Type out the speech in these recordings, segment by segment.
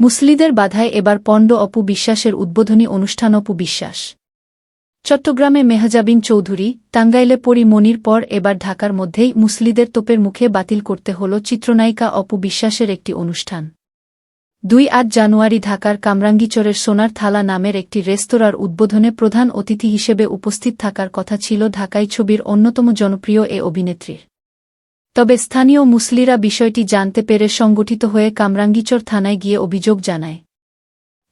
মুসলিদের বাধায় এবার পণ্ড অপু বিশ্বাসের উদ্বোধনী অনুষ্ঠান অপু বিশ্বাস। চট্টগ্রামে মেহজাবিন চৌধুরী, টাঙ্গাইলে পরি মনির পর এবার ঢাকার মধ্যেই মুসলিদের তোপের মুখে বাতিল করতে হল চিত্রনায়িকা অপু বিশ্বাসের একটি অনুষ্ঠান। দুই আট জানুয়ারি ঢাকার কামরাঙ্গীচরের সোনার থালা নামের একটি রেস্তোরাঁর উদ্বোধনে প্রধান অতিথি হিসেবে উপস্থিত থাকার কথা ছিল ঢাকাই ছবির অন্যতম জনপ্রিয় এ অভিনেত্রীর। তবে স্থানীয় মুসলিরা বিষয়টি জানতে পেরে সংগঠিত হয়ে কামরাঙ্গীচর থানায় গিয়ে অভিযোগ জানায়।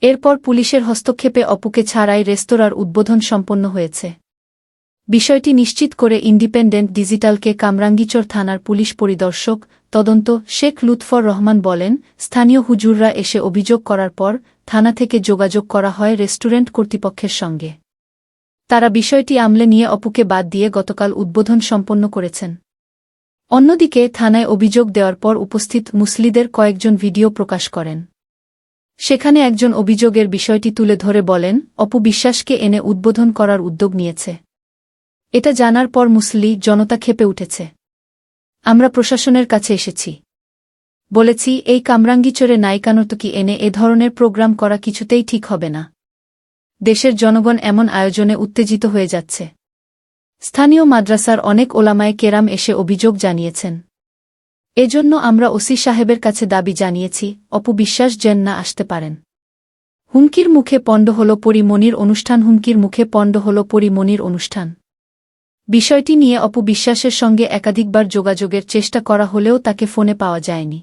এরপর পুলিশের হস্তক্ষেপে অপুকে ছাড়াই রেস্তোরাঁর উদ্বোধন সম্পন্ন হয়েছে। বিষয়টি নিশ্চিত করে ইন্ডিপেন্ডেন্ট ডিজিটালকে কামরাঙ্গীচর থানার পুলিশ পরিদর্শক তদন্ত শেখ লুৎফর রহমান বলেন, স্থানীয় হুজুররা এসে অভিযোগ করার পর থানা থেকে যোগাযোগ করা হয় রেস্টুরেন্ট কর্তৃপক্ষের সঙ্গে। তারা বিষয়টি আমলে নিয়ে অপুকে বাদ দিয়ে গতকাল উদ্বোধন সম্পন্ন করেছেন। অন্যদিকে থানায় অভিযোগ দেওয়ার পর উপস্থিত মুসলিদের কয়েকজন ভিডিও প্রকাশ করেন। সেখানে একজন অভিযোগের বিষয়টি তুলে ধরে বলেন, অপু বিশ্বাসকে এনে উদ্বোধন করার উদ্যোগ নিয়েছে। এটা জানার পর মুসলি জনতা খেপে উঠেছে। আমরা প্রশাসনের কাছে এসেছি। বলেছি, এই কামরাঙ্গিচরে নায়িকানর্তকী এনে এ ধরনের প্রোগ্রাম করা কিছুতেই ঠিক হবে না। দেশের জনগণ এমন আয়োজনে উত্তেজিত হয়ে যাচ্ছে। স্থানীয় মাদ্রাসার অনেক ওলামায় কেরাম এসে অভিযোগ জানিয়েছেন। এজন্য আমরা ওসি সাহেবের কাছে দাবি জানিয়েছি, অপু বিশ্বাস যেন না আসতে পারেন। হুমকির মুখে পণ্ড হল পরিমণির অনুষ্ঠান, হুমকির মুখে পণ্ড হল পরিমণির অনুষ্ঠান। বিষয়টি নিয়ে অপু বিশ্বাসের সঙ্গে একাধিকবার যোগাযোগের চেষ্টা করা হলেও তাকে ফোনে পাওয়া যায়নি।